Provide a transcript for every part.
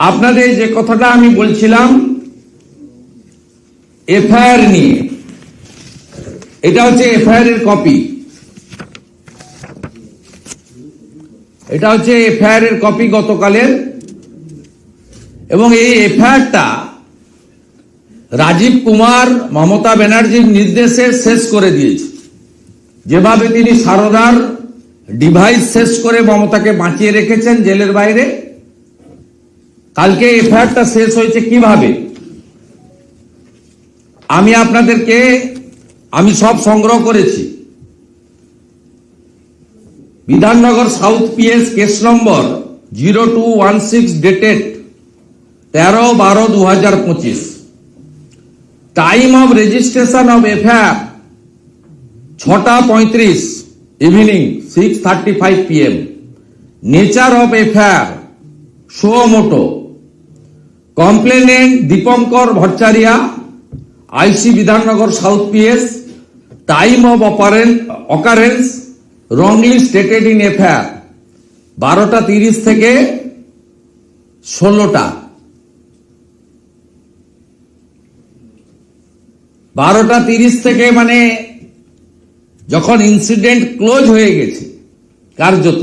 আপনাদের যে কথাটা আমি বলছিলাম, এফআইআর নিয়ে, এটা হচ্ছে এফআইআর এর কপি। এটা হচ্ছে এফআইআর এর কপি গতকালের, এবং এই এফআইআরটা রাজীব কুমার, মমতা ব্যানার্জির নির্দেশে শেষ করে দিয়েছে। যেভাবে তিনি সারদার ডিভাইস শেষ করে মমতাকে বাঁচিয়ে রেখেছেন জেলের বাইরে কালকে এফআইআরটা শেষ হয়েছে কীভাবে? আমি আপনাদেরকে, আমি সব সংগ্রহ করেছি। Bidhannagar south PS case number zero two one six dated তেরো বারো দু হাজার পঁচিশ। Time of registration of FIR ছটা পঁয়ত্রিশ evening six thirty five PM. Nature of FIR, suo motu. Complainant Dipankar Bhattaria, IC Bidhannagar south PS, time of occurrence wrongly stated in FIR. বারোটা তিরিশ থেকে ষোলোটা। বারোটা তিরিশ থেকে মানে যখন ইনসিডেন্ট ক্লোজ হয়ে গেছে, কার্যত।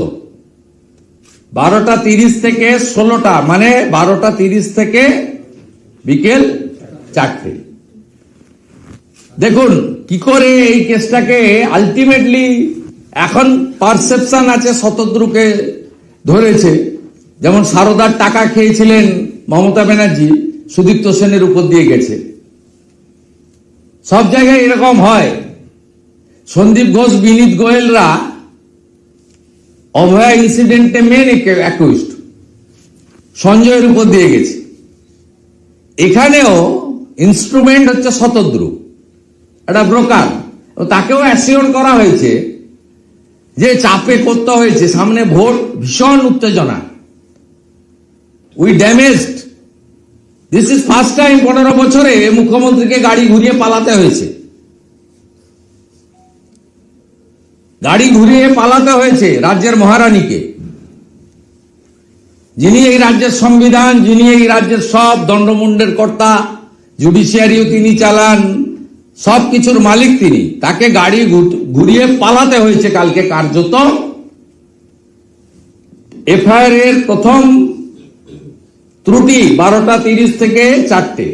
বারোটা তিরিশ থেকে ষোলোটা মানে বারোটা তিরিশ থেকে বিকেল চারটে। দেখুন, কি করে এই কেসটাকে আলটিমেটলি এখন পারসেপশন আছে শতদ্রুকে ধরেছে। যেমন সারদার টাকা খেয়েছিলেন মমতা ব্যানার্জি, সুদীপ্ত সেনের উপর দিয়ে গেছে। সব জায়গায় এরকম হয়। সন্দীপ ঘোষ, বিনীত গোয়েলরা অভয়া ইনসিডেন্টে মেন অ্যাকুইস্ট সঞ্জয়ের উপর দিয়ে গেছে। এখানেও ইনস্ট্রুমেন্ট হচ্ছে শতদ্রু একটা ব্রোকার। তাকেও অ্যাসিওর করা হয়েছে যে চাপে করতে হয়েছে। সামনে ভোট ভীষণ উত্তেজনা। We damaged this is first time পনেরো বছরে মুখ্যমন্ত্রীকে গাড়ি ঘুরিয়ে পালাতে হয়েছে। গাড়ি ঘুরিয়ে পালাতে হয়েছে রাজ্যের মহারানীকে। যিনি এই রাজ্যের সংবিধান, যিনি এই রাজ্যের সব দণ্ডমুণ্ডের কর্তা, জুডিশিয়ারিও তিনি চালান, সব কিছুর মালিক তিনি। তাকে গাড়ি ঘুরিয়ে পালাতে হয়েছে কালকে কার্যত। এফআইআর এর প্রথম ত্রুটি বারোটা তিরিশ থেকে চারটে।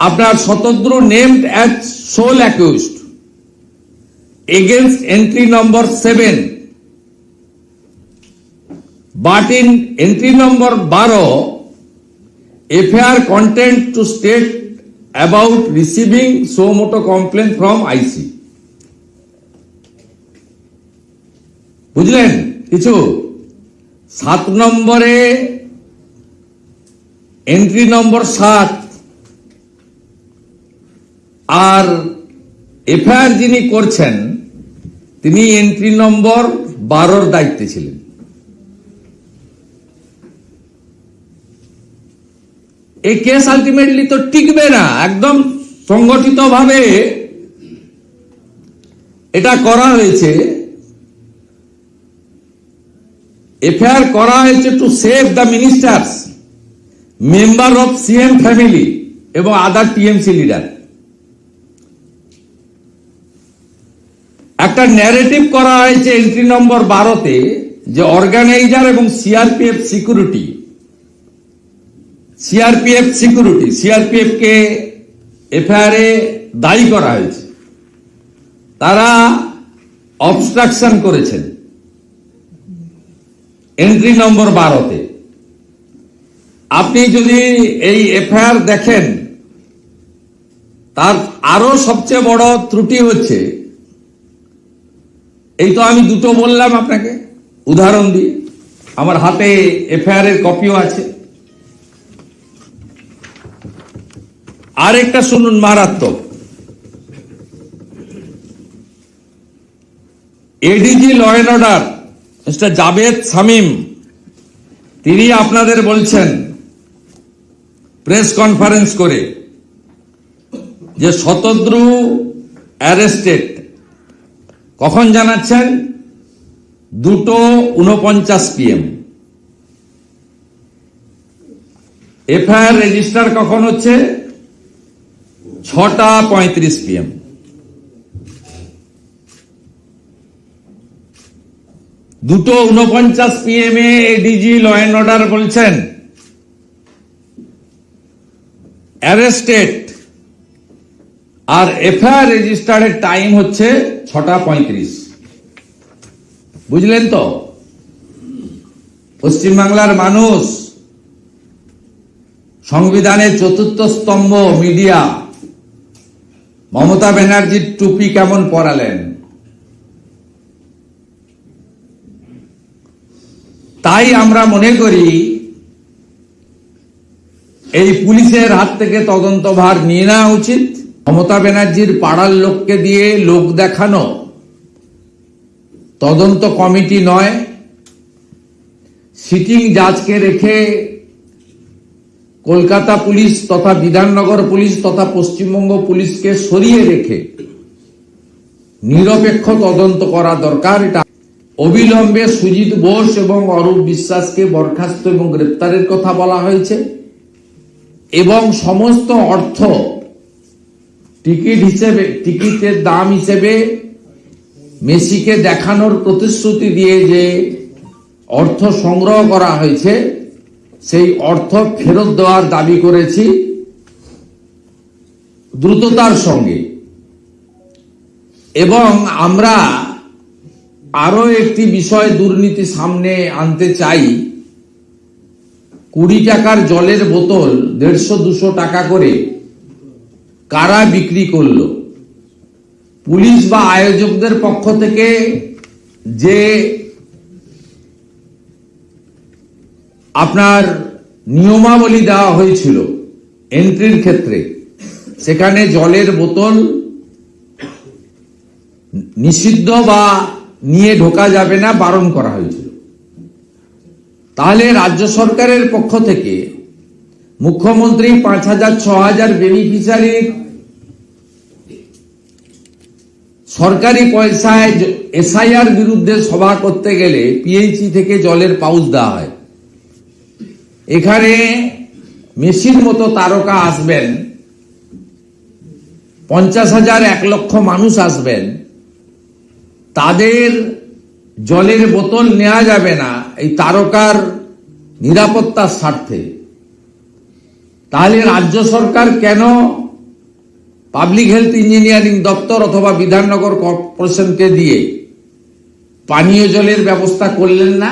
আপনার স্বতন্ত্র named as sole accused against entry number 7 but in entry number 12 FIR content to state about receiving so moto complaint from IC বুঝলেন কিছু সাত নম্বরে এন্ট্রি নম্বর সাত আর এফআইআর যিনি করছেন তিনি এন্ট্রি নম্বর বারোর দায়িত্বে ছিলেন। এই কেস আলটিমেটলি তো টিকবে না, একদম সংগঠিত ভাবে এটা করা হয়েছে। এফআইআর করা হয়েছে to save the ministers member of CM family এবং আদার টিএমসি লিডার একটা ন্যারেটিভ করা হয়েছে এন্ট্রি নম্বর বারোতে যে অর্গানাইজার এবং CRPF security CRPF security CRPF কে এফআইআর এ দায়ী করা হয়েছে। তারা অবস্ট্রাকশন করেছেন এন্ট্রি নম্বর বারোতে। আপনি যদি এই এফআইআর দেখেন, তার আরও সবচেয়ে বড় ত্রুটি হচ্ছে এই তো আমি দুটো বললাম আপনাকে। উদাহরণ দিয়ে আমার হাতে এফআইআর এর কপিও আছে। আর একটা শুনুন মারাত্মক। ADG law and order mister Javed Shamim তিনি আপনাদের বলছেন প্রেস কনফারেন্স করে, যে শতদ্রু অ্যারেস্টেড কখন জানাচ্ছেন? দুটো উনপঞ্চাশ পিএম এফআইআর রেজিস্টার কখন হচ্ছে? ছটা পঁয়ত্রিশ পিএম দুটো উনপঞ্চাশ পিএম এ এডিজি ল অ্যান্ড অর্ডার বলছেন। অ্যারেস্টেড আর এফআইআর রেজিস্টার্ডের টাইম হচ্ছে ছটা পঁয়ত্রিশ। বুঝলেন তো? পশ্চিমবাংলার মানুষ সংবিধানের চতুর্থ স্তম্ভ মিডিয়া মমতা ব্যানার্জির টুপি কেমন পরালেন? তাই আমরা মনে করি, এই পুলিশের হাত থেকে তদন্তভার নিয়ে নেওয়া উচিত। মমতা ব্যানার্জির পাড়ার লোককে দিয়ে লোক দেখানো তদন্ত কমিটি নয়, সিটিং জাজকে রেখে কলকাতা পুলিশ তথা বিধাননগর পুলিশ তথা পশ্চিমবঙ্গ পুলিশকে সরিয়ে রেখে নিরপেক্ষ তদন্ত করা দরকার। এটা অবিলম্বে সুজিত বোস এবং অরূপ বিশ্বাসকে বরখাস্ত এবং গ্রেপ্তারের কথা বলা হয়েছে এবং সমস্ত অর্থ টিকিট হিসেবে, টিকিটের দাম হিসেবে মেসিকে দেখানোর প্রতিশ্রুতি দিয়ে যে অর্থ সংগ্রহ করা হয়েছে, সেই অর্থ ফেরত দেওয়ার দাবি করেছি দ্রুততার সঙ্গে। এবং আমরা আরও একটি বিষয় দুর্নীতি সামনে আনতে চাই। কুড়ি টাকার জলের বোতল দেড়শো দুশো টাকা করে কারা বিক্রি করল? পুলিশ বা আয়োজকদের পক্ষ থেকে যে আপনার নিয়মাবলী দেওয়া হয়েছিল এন্ট্রির ক্ষেত্রে, সেখানে জলের বোতল নিষিদ্ধ বা নিয়ে ঢোকা যাবে না, বারণ করা হয়েছিল। তাহলে রাজ্য সরকারের পক্ষ থেকে মুখ্যমন্ত্রী পাঁচ হাজার, ছ হাজার বেনিফিশিয়ারির সরকারি পয়সায় এসআইআর বিরুদ্ধে সভা করতে গেলে পিএইচি থেকে জলের পাউচ দেওয়া হয়। এখানে মেসির মতো তারকা আসবেন, পঞ্চাশ হাজার এক লক্ষ মানুষ আসবেন, তাদের জলের বোতল নেওয়া যাবে না, এই তারকার নিরাপত্তার স্বার্থে। তাহলে রাজ্য সরকার কেন পাবলিক হেলথ ইঞ্জিনিয়ারিং দপ্তর অথবা বিধাননগর কর্পোরেশনকে দিয়ে পানীয় জলের ব্যবস্থা করলেন না?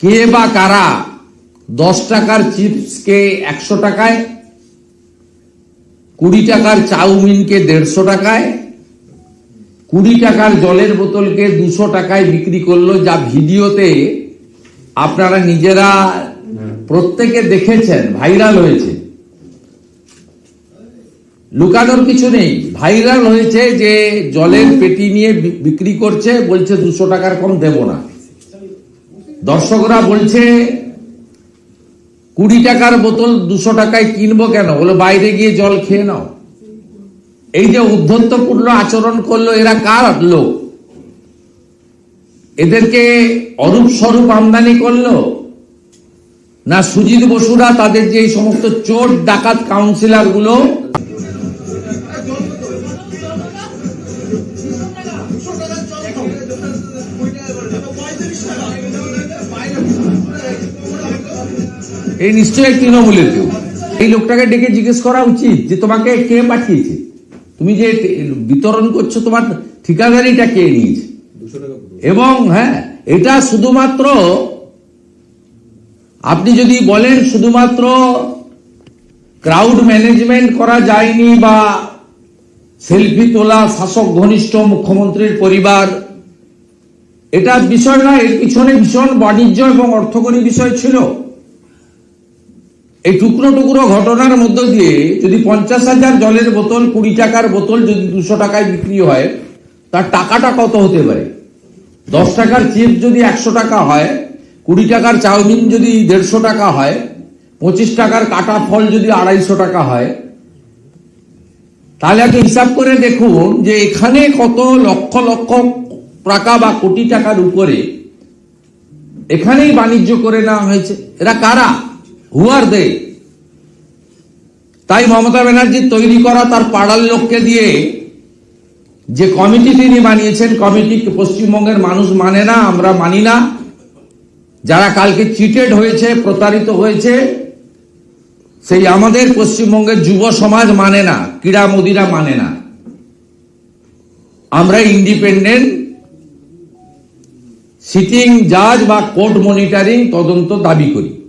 কে বা কারা দশ টাকার চিপসকে একশো টাকায়, কুড়ি টাকার চাউমিনকে দেড়শো টাকায়, কুড়ি টাকার জলের বোতলকে দুশো টাকায় বিক্রি করল? যা ভিডিওতে আপনারা নিজেরা প্রত্যেকে দেখেছেন ভাইরাল হয়েছে। লুকানোর কিছু নেই। ভাইরাল হয়েছে যে জলের পেটি নিয়ে বিক্রি করছে, বলছে দুশো টাকার কম দেব না। দর্শকরা বলছে, কুড়ি টাকার বোতল দুশো টাকায় কিনবো কেন? বলে, বাইরে গিয়ে জল খেয়ে নাও। এই যে উদ্ধত্তপূর্ণ আচরণ করল এরা কার লোক? এদেরকে অরূপ স্বরূপ আমদানি করল? না সুজিত বসুরা তাদের যে এই সমস্ত চোর ডাকাত কাউন্সিলরগুলো এই নিশ্চয়ই তৃণমূলের কেউ। এই লোকটাকে ডেকে জিজ্ঞেস করা উচিত যে তোমাকে কে পাঠিয়েছে? তুমি যে বিতরণ করছ তোমার ঠিকাদারিটা কে নিয়েছে? এবং হ্যাঁ এটা শুধুমাত্র আপনি যদি বলেন শুধুমাত্র ক্রাউড ম্যানেজমেন্ট করা যায়নি বা সেলফি তোলা, শাসক, ঘনিষ্ঠ মুখ্যমন্ত্রীর পরিবার, এটা বিষয় নয় এর পিছনে ভীষণ বাণিজ্য এবং অর্থকরী বিষয় ছিল। এই টুকরো টুকরো ঘটনার মধ্য দিয়ে যদি পঞ্চাশ হাজার জলের বোতল, কুড়ি টাকার বোতল যদি দুশো টাকায় বিক্রি হয়, তার টাকাটা কত হতে পারে? দশ টাকার চিপ যদি একশো টাকা হয় কুড়ি টাকার চাউমিন যদি দেড়শো টাকা হয়, পঁচিশ টাকার কাটা ফল যদি আড়াইশো টাকা হয়, তাহলে একটা হিসাব করে দেখুন যে এখানে কত লক্ষ লক্ষ টাকা বা কোটি টাকার উপরে এখানেই বাণিজ্য করে নেওয়া হয়েছে। এরা কারা? হুয়ার দে তাই মমতা ব্যানার্জি তৈরি করা তার পাড়ার লোককে দিয়ে যে কমিটি তিনি বানিয়েছেন, কমিটি পশ্চিমবঙ্গের মানুষ মানে না, আমরা মানি না। যারা কালকে চিটেড হয়েছে, প্রতারিত হয়েছে, সেই আমাদের পশ্চিমবঙ্গের যুব সমাজ মানে না, ক্রীড়া মোদিরা মানে না। আমরা ইন্ডিপেন্ডেন্ট, সিটিং জাজ বা কোর্ট মনিটরিং তদন্ত দাবি করি।